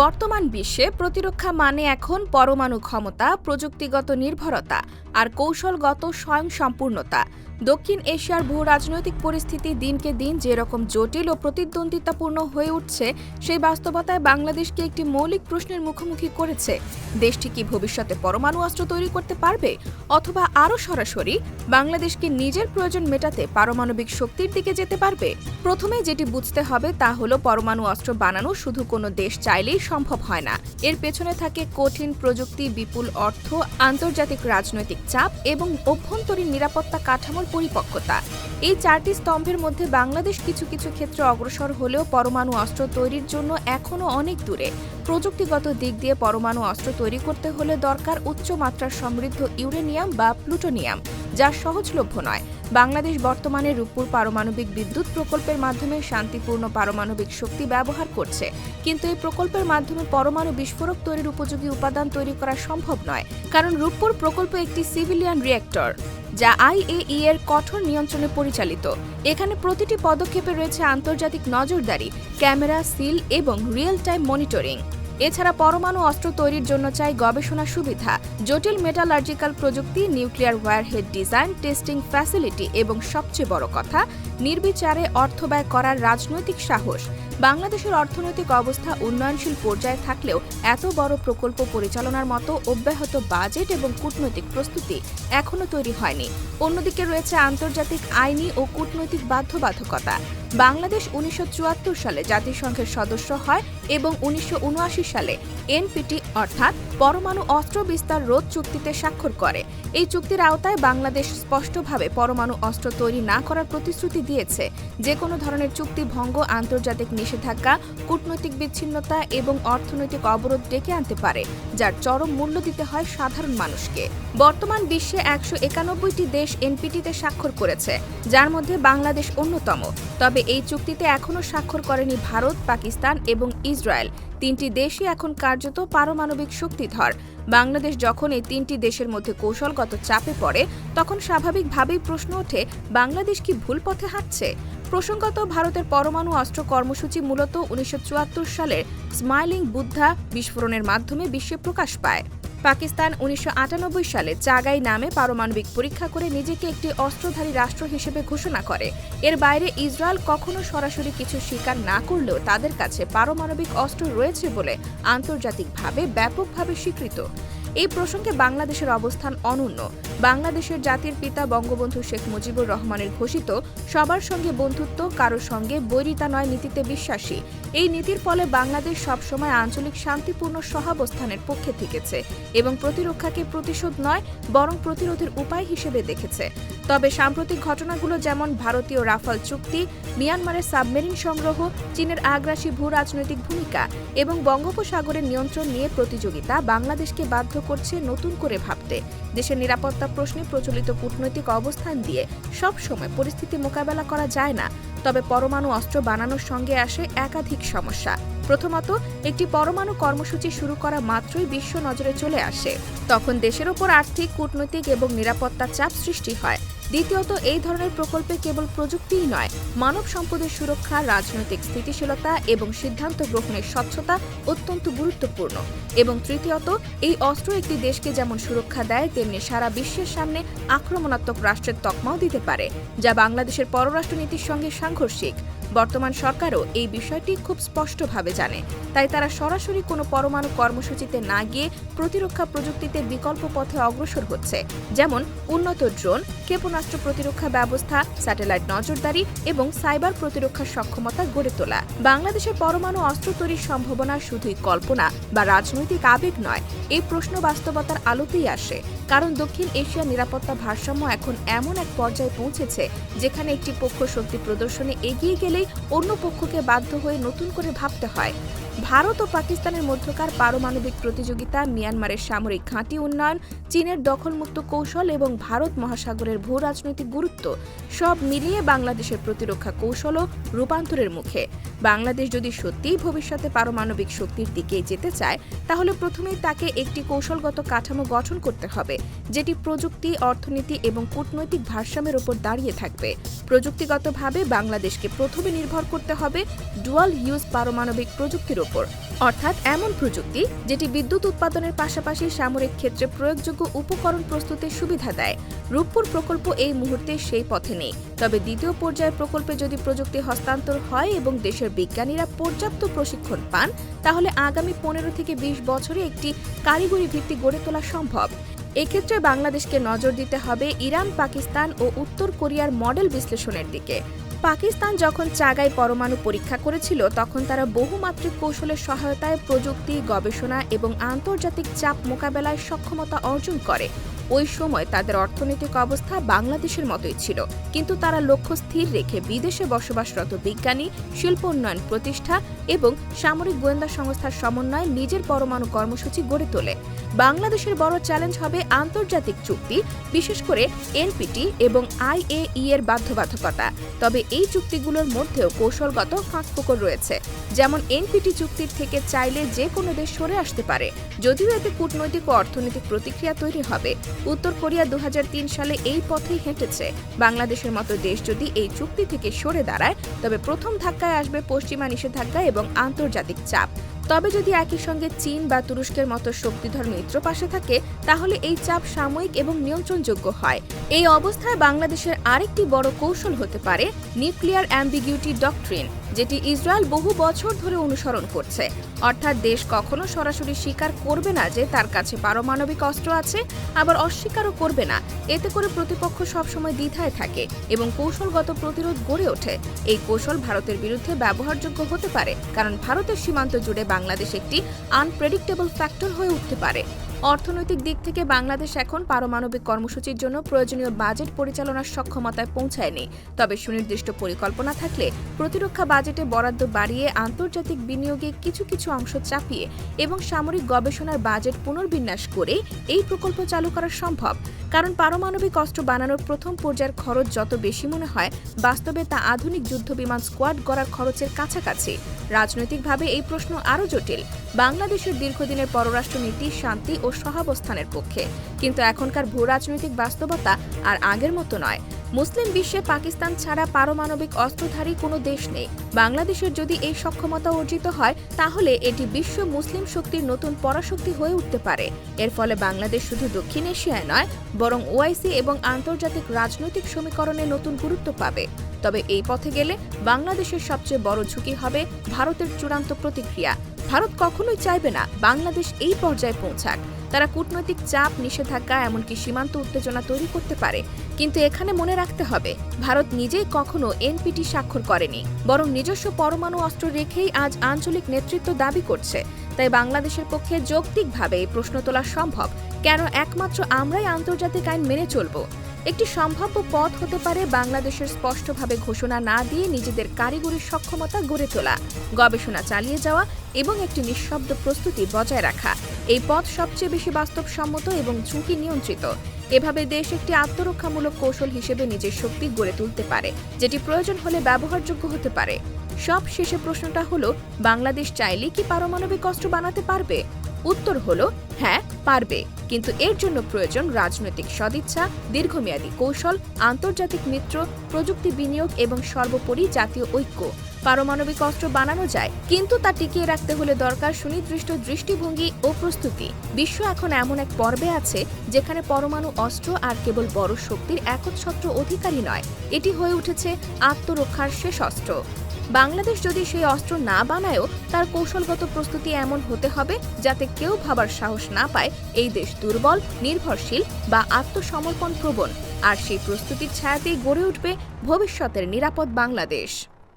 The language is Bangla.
বর্তমান বিশ্বে প্রতিরক্ষা মানে এখন পরমাণু ক্ষমতা, প্রযুক্তিগত নির্ভরতা আর কৌশলগত স্বয়ংসম্পূর্ণতা। দক্ষিণ এশিয়ার ভূ রাজনৈতিক পরিস্থিতি দিনকে দিন যেরকম জটিল ও প্রতিদ্বন্দ্বিতাপূর্ণ হয়ে উঠছে, সেই বাস্তবতায় বাংলাদেশকে একটি মৌলিক প্রশ্নের মুখোমুখি করেছে। দেশটি কি ভবিষ্যতে পরমাণু অস্ত্র তৈরি করতে পারবে? অথবা আরও সরাসরি বাংলাদেশকে নিজের প্রয়োজন মেটাতে পারমাণবিক শক্তির দিকে যেতে পারবে? প্রথমে যেটি বুঝতে হবে তা হলো পরমাণু অস্ত্র বানানো শুধু কোনো দেশ চাইলেই সম্ভব হয় না। এর পেছনে থাকে কঠিন প্রযুক্তি, বিপুল অর্থ, আন্তর্জাতিক রাজনৈতিক চাপ এবং অভ্যন্তরীণ নিরাপত্তা কাঠামোর পরিপক্কতা। এই চারটি স্তম্ভের মধ্যে বাংলাদেশ কিছু কিছু ক্ষেত্রে অগ্রসর হলেও পরমাণু অস্ত্র তৈরির জন্য এখনও অনেক দূরে। প্রযুক্তিগত দিক দিয়ে পরমাণু অস্ত্র তৈরি করতে হলে দরকার উচ্চ মাত্রার সমৃদ্ধ ইউরেনিয়াম বা প্লুটোনিয়াম। যা সহজলভ্য নয়। বাংলাদেশ বর্তমানে রূপপুর পারমাণবিক বিদ্যুৎ প্রকল্পের মাধ্যমে শান্তিপূর্ণ পারমাণবিক শক্তি ব্যবহার করছে। কিন্তু এই প্রকল্পের মাধ্যমে পরমাণু বিস্ফোরক তৈরির উপযোগী উপাদান তৈরি করা সম্ভব নয়, কারণ রূপপুর প্রকল্প একটি সিভিলিয়ান রিয়েক্টর, যা আইএই এর কঠোর নিয়ন্ত্রণে পরিচালিত। এখানে প্রতিটি পদক্ষেপে রয়েছে আন্তর্জাতিক নজরদারি, ক্যামেরা, সিল এবং রিয়েল টাইম মনিটরিং। এছাড়া পরমাণু অস্ত্র তৈরির জন্য চাই গবেষণা সুবিধা, জটিল মেটালার্জিক্যাল প্রযুক্তি nuclear warhead design testing facility এবং সবচেয়ে বড় কথা, নির্বিচারে অর্থ ব্যয় করার রাজনৈতিক সাহস। বাংলাদেশের অর্থনৈতিক অবস্থা উন্নয়নশীল পর্যায়ে থাকলেও এত বড় প্রকল্প পরিচালনার মতো অব্যাহত বাজেট এবং কূটনৈতিক প্রস্তুতি এখনও তৈরি হয়নি। অন্যদিকে রয়েছে আন্তর্জাতিক আইনি ও কূটনৈতিক বাধ্যবাধকতা। বাংলাদেশ উনিশশো চুয়াত্তর সালে জাতিসংঘের সদস্য হয় এবং উনিশশো উনআশি সালে এনপিটি অর্থাৎ পরমাণু অস্ত্র বিস্তার রোধ চুক্তিতে স্বাক্ষর করে। এই চুক্তির আওতায় বাংলাদেশ স্পষ্টভাবে পরমাণু অস্ত্র তৈরি না করার প্রতিশ্রুতি দিয়েছে। যে কোনো ধরনের চুক্তি ভঙ্গ, আন্তর্জাতিক নিষেধাজ্ঞা, কূটনৈতিক বিচ্ছিন্নতা এবং অর্থনৈতিক অবরোধ ডেকে আনতে পারে, যার চরম মূল্য দিতে হয় সাধারণ মানুষকে। বর্তমান বিশ্বে একশো একানব্বইটি দেশ এনপিটিতে স্বাক্ষর করেছে, যার মধ্যে বাংলাদেশ অন্যতম। তবে এই চুক্তিতে এখনও স্বাক্ষর করেনি ভারত, পাকিস্তান এবং ইসরায়েল। তিনটি দেশই এখন কার্যত পারমাণবিক শক্তিধর। বাংলাদেশ যখন এই তিনটি দেশের মধ্যে কৌশলগত চাপে পড়ে, তখন স্বাভাবিকভাবেই প্রশ্ন ওঠে, বাংলাদেশ কি ভুল পথে হাঁটছে? প্রসঙ্গত, ভারতের পরমাণু অস্ত্র কর্মসূচি মূলত উনিশশো সালের স্মাইলিং বুদ্ধা বিস্ফোরণের মাধ্যমে বিশ্বে প্রকাশ পায়। পাকিস্তান উনিশশো আটানব্বই সালে চাগাই নামে পারমাণবিক পরীক্ষা করে নিজেকে একটি অস্ত্রধারী রাষ্ট্র হিসেবে ঘোষণা করে। এর বাইরে ইসরায়েল কখনো সরাসরি কিছু স্বীকার না করলেও তাদের কাছে পারমাণবিক অস্ত্র রয়েছে বলে আন্তর্জাতিকভাবে ব্যাপকভাবে স্বীকৃত। এই প্রসঙ্গে বাংলাদেশের অবস্থান অনন্য। বাংলাদেশের জাতির পিতা বঙ্গবন্ধু শেখ মুজিবুর রহমানের ঘোষিত, সবার সঙ্গে বন্ধুত্ব কারোর সঙ্গে বৈরিতা নয় নীতিতে বিশ্বাসী। এই নীতির ফলে বাংলাদেশ সবসময় আঞ্চলিক শান্তিপূর্ণ সহাবস্থানের পক্ষে থেকেছে এবং প্রতিরক্ষাকে প্রতিশোধ নয়, বরং প্রতিরোধের উপায় হিসেবে দেখেছে। তবে সাম্প্রতিক ঘটনাগুলো যেমন ভারতীয় রাফাল চুক্তি, মিয়ানমারের সাবমেরিন সংগ্রহ, চীনের আগ্রাসী ভূ রাজনৈতিক ভূমিকা এবং বঙ্গোপসাগরের নিয়ন্ত্রণ নিয়ে প্রতিযোগিতা বাংলাদেশকে বাধ্য করছে নতুন করে ভাবতে। দেশের নিরাপত্তা প্রশ্নে প্রচলিত কূটনৈতিক অবস্থান দিয়ে সব সময় পরিস্থিতি মোকাবেলা করা যায় না, তবে পরমাণু অস্ত্র বানানোর সঙ্গে আসে একাধিক সমস্যা। প্রথমত, একটি পরমাণু কর্মসূচি শুরু করা মাত্রই বিশ্ব নজরে চলে আসে। তখন দেশের ওপর আর্থিক, কূটনৈতিক এবং নিরাপত্তা চাপ সৃষ্টি হয়। দ্বিতীয়ত, এই ধরনের প্রকল্পে কেবল প্রযুক্তিই নয়, মানব সম্পদের সুরক্ষা, রাজনৈতিক স্থিতিশীলতা এবং সিদ্ধান্ত গ্রহণের স্বচ্ছতা অত্যন্ত গুরুত্বপূর্ণ। এবং তৃতীয়ত, এই অস্ত্র একটি দেশকে যেমন সুরক্ষা দেয়, তেমনি সারা বিশ্বের সামনে আক্রমণাত্মক রাষ্ট্রের তকমাও দিতে পারে, যা বাংলাদেশের পররাষ্ট্রনীতির সঙ্গে সাংঘর্ষিক। বর্তমান সরকারও এই বিষয়টি খুব স্পষ্টভাবে জানে। তাই তারা সরাসরি কোনো পরমাণু কর্মসূচিতে না গিয়ে প্রতিরক্ষা প্রযুক্তিতে বিকল্প পথে অগ্রসর হচ্ছে, যেমন উন্নত ড্রোন, ক্ষেপণাস্ত্র প্রতিরক্ষা ব্যবস্থা, স্যাটেলাইট নজরদারি এবং সাইবার প্রতিরক্ষার সক্ষমতা গড়ে তোলা। বাংলাদেশের পরমাণু অস্ত্র তৈরির সম্ভাবনা শুধুই কল্পনা বা রাজনৈতিক আবেগ নয়, এই প্রশ্ন বাস্তবতার আলোতেই আসে। কারণ দক্ষিণ এশিয়ার নিরাপত্তা ভারসাম্য এখন এমন এক পর্যায়ে পৌঁছেছে, যেখানে একটি পক্ষ শক্তি প্রদর্শনে এগিয়ে গেলেই অন্য পক্ষকে বাধ্য হয়ে নতুন করে ভাবতে হয়। ভারত ও পাকিস্তানের মধ্যকার পারমাণবিক প্রতিযোগিতা, মিয়ানমারের সামরিক ঘাঁটি উন্নয়ন, চীনের দখলমুক্ত কৌশল এবং ভারত মহাসাগরের ভূ রাজনৈতিক গুরুত্ব সব মিলিয়ে বাংলাদেশের প্রতিরক্ষা কৌশলও রূপান্তরের মুখে। বাংলাদেশ যদি সত্যিই ভবিষ্যতে পারমাণবিক শক্তির দিকে যেতে চায়, তাহলে প্রথমেই তাকে একটি কৌশলগত কাঠামো গঠন করতে হবে, যেটি প্রযুক্তি, অর্থনীতি এবং কূটনৈতিক ভারসাম্যের উপর দাঁড়িয়ে থাকবে। প্রযুক্তিগতভাবে বাংলাদেশকে প্রথমে নির্ভর করতে হবে ডুয়াল ইউজ পারমাণবিক প্রযুক্তির উপর অর্থাৎ এমন প্রযুক্তি যেটি বিদ্যুৎ উৎপাদনের পাশাপাশি সামরিক ক্ষেত্রে প্রয়োগযোগ্য উপকরণ প্রস্তুতের সুবিধা দেয়। রূপপুর প্রকল্প এই মুহূর্তে সেই পথে নেই, তবে দ্বিতীয় পর্যায়ের প্রকল্পে যদি প্রযুক্তি হস্তান্তর হয় এবং দেশের বিজ্ঞানীরা পর্যাপ্ত প্রশিক্ষণ পান, তাহলে আগামী পনেরো থেকে বিশ বছরে একটি কারিগরি ভিত্তি গড়ে তোলা সম্ভব। এক্ষেত্রে বাংলাদেশকে নজর দিতে হবে ইরান, পাকিস্তান ও উত্তর কোরিয়ার মডেল বিশ্লেষণের দিকে। পাকিস্তান যখন চাগায় পরমাণু পরীক্ষা করেছিল, তখন তারা বহুমাত্রিক কৌশলের সহায়তায় প্রযুক্তি, গবেষণা এবং আন্তর্জাতিক চাপ মোকাবেলায় সক্ষমতা অর্জন করে। ওই সময় তাদের অর্থনৈতিক অবস্থা বাংলাদেশের মতোই ছিল। কিন্তু তারা লক্ষ্য স্থির রেখে বিদেশে বসবাসরত বিজ্ঞানী শিল্প উন্নয়ন প্রতিষ্ঠা এবং সামরিক গোয়েন্দা সংস্থার সমন্বয়ে নিজের পরমাণু কর্মসূচি গড়ে তোলে। বাংলাদেশের বড় চ্যালেঞ্জ হবে আন্তর্জাতিক চুক্তি, বিশেষ করে এনপিটি এবং আইএই এর বাধ্যবাধকতা। তবে এই চুক্তিগুলোর মধ্যেও কৌশলগত ফাঁকফোকর রয়েছে। যেমন এনপিটি চুক্তির থেকে চাইলে যে কোনো দেশ সরে আসতে পারে, যদিও এতে কূটনৈতিক ও অর্থনৈতিক প্রতিক্রিয়া তৈরি হবে। উত্তর কোরিয়া দু হাজার তিন সালে এই পথেই হেঁটেছে। বাংলাদেশের মতো দেশ যদি এই চুক্তি থেকে সরে দাঁড়ায়, তবে প্রথম ধাক্কায় আসবে পশ্চিমা নিষেধাজ্ঞা এবং আন্তর্জাতিক চাপ। তবে যদি একই সঙ্গে চীন বা তুরস্কের মতো শক্তিধর মিত্র পাশে থাকে, তাহলে এই চাপ সাময়িক এবং নিয়ন্ত্রণযোগ্য হয়। এই অবস্থায় বাংলাদেশের আরেকটি বড় কৌশল হতে পারে, নিউক্লিয়ার অ্যাম্বিগিউটি ডকট্রিন। যেটি ইসরায়েল বহু বছর ধরে অনুসরণ করছে। অর্থাৎ দেশ কখনো সরাসরি স্বীকার করবে না যে তার কাছে পারমাণবিক অস্ত্র আছে, আবার অস্বীকারও করবে না। এতে করে প্রতিপক্ষ সবসময় দ্বিধায় থাকে এবং কৌশলগত প্রতিরোধ গড়ে ওঠে। এই কৌশল ভারতের বিরুদ্ধে ব্যবহারযোগ্য হতে পারে, কারণ ভারতের সীমান্ত জুড়ে বাংলাদেশ একটি আনপ্রেডিক্টেবল ফ্যাক্টর হয়ে উঠতে পারে। অর্থনৈতিক দিক থেকে বাংলাদেশ এখন পারমাণবিক কর্মসূচির জন্য প্রয়োজনীয় বাজেট পরিচালনার সক্ষমতায় পৌঁছায়নি। তবে সুনির্দিষ্ট পরিকল্পনা থাকলে প্রতিরক্ষা বাজেটে বরাদ্দ বাড়িয়ে আন্তর্জাতিক বিনিয়োগে কিছু কিছু অংশ চাপিয়ে এবং সামরিক গবেষণার বাজেট পুনর্বিন্যাস করে এই প্রকল্প চালু করা সম্ভব। কারণ পারমাণবিক অস্ত্র বানানোর প্রথম পর্যায়ের খরচ যত বেশি মনে হয়, বাস্তবে তা আধুনিক যুদ্ধবিমান স্কোয়াড গড়ার খরচের কাছাকাছি। রাজনৈতিকভাবে এই প্রশ্ন আরও জটিল। বাংলাদেশের দীর্ঘদিনের পররাষ্ট্রনীতি, শান্তি ও সহাবস্থানের পক্ষে। কিন্তু এখনকার ভূ রাজনৈতিক বাস্তবতা আর আগের মতো নয়। মুসলিম বিশ্বে পাকিস্তান ছাড়া পারমাণবিক অস্ত্রধারী কোনো দেশ নেই। বাংলাদেশের যদি এই সক্ষমতা অর্জিত হয়, তাহলে এটি বিশ্ব মুসলিম শক্তির নতুন পরাশক্তি হয়ে উঠতে পারে। এর ফলে বাংলাদেশ শুধু দক্ষিণ এশিয়ায় নয়, বরং ওআইসি এবং আন্তর্জাতিক রাজনৈতিক সমীকরণে নতুন গুরুত্ব পাবে। তবে এই পথে গেলে বাংলাদেশের সবচেয়ে বড় ঝুঁকি হবে ভারতের চূড়ান্ত প্রতিক্রিয়া। ভারত কখনোই চাইবে না বাংলাদেশ এই পর্যায়ে পৌঁছাক। তারা কূটনৈতিক চাপ, নিষেধাজ্ঞা, এমনকি সীমান্ত উত্তেজনা তৈরি করতে পারে। কিন্তু এখানে মনে রাখতে হবে, ভারত নিজেই কখনো এনপিটি স্বাক্ষর করেনি, বরং নিজস্ব পরমাণু অস্ত্র রেখেই আজ আঞ্চলিক নেতৃত্ব দাবি করছে। তাই বাংলাদেশের পক্ষে যৌক্তিকভাবে এই প্রশ্ন তোলা সম্ভব। কেন একমাত্র আমরাই আন্তর্জাতিক আইন মেনে চলব? একটি সম্ভাব্য পথ হতে পারে বাংলাদেশের স্পষ্টভাবে ঘোষণা না দিয়ে নিজেদের কারিগরি সক্ষমতা গড়ে তোলা, গবেষণা চালিয়ে যাওয়া এবং একটি নিঃশব্দ প্রস্তুতি বজায় রাখা। এই পথ সবচেয়ে বেশি বাস্তবসম্মত এবং ঝুঁকি নিয়ন্ত্রিত। এভাবে দেশ একটি আত্মরক্ষামূলক কৌশল হিসেবে নিজের শক্তি গড়ে তুলতে পারে, যেটি প্রয়োজন হলে ব্যবহারযোগ্য হতে পারে। সব শেষে প্রশ্নটা হলো, বাংলাদেশ চাইলে কি পারমাণবিক অস্ত্র বানাতে পারবে? উত্তর হলো হ্যাঁ পারবে। কিন্তু এর জন্য প্রয়োজন রাজনৈতিক সদিচ্ছা, দীর্ঘমেয়াদী কৌশল, আন্তর্জাতিক মিত্র, প্রযুক্তি বিনিয়োগ এবং সর্বোপরি জাতীয় ঐক্য। পারমাণবিক অস্ত্র বানানো যায়, কিন্তু তা টিকিয়ে রাখতে হলে দরকার সুনির্দিষ্ট দৃষ্টিভঙ্গি ও প্রস্তুতি। বিশ্ব এখন এমন এক পর্বে আছে, যেখানে পরমাণু অস্ত্র আর কেবল বড় শক্তির একচ্ছত্র অধিকারী নয়। এটি হয়ে উঠেছে আত্মরক্ষার শেষ অস্ত্র বাংলাদেশ যদি সেই অস্ত্র না বানায়ও তার কৌশলগত প্রস্তুতি এমন হতে হবে যাতে কেউ ভাবার সাহস না পায় এই দেশ দুর্বল, নির্ভরশীল বা আত্মসমর্পণ প্রবণ আর সেই প্রস্তুতির ছায়াতেই গড়ে উঠবে ভবিষ্যতের নিরাপদ বাংলাদেশ।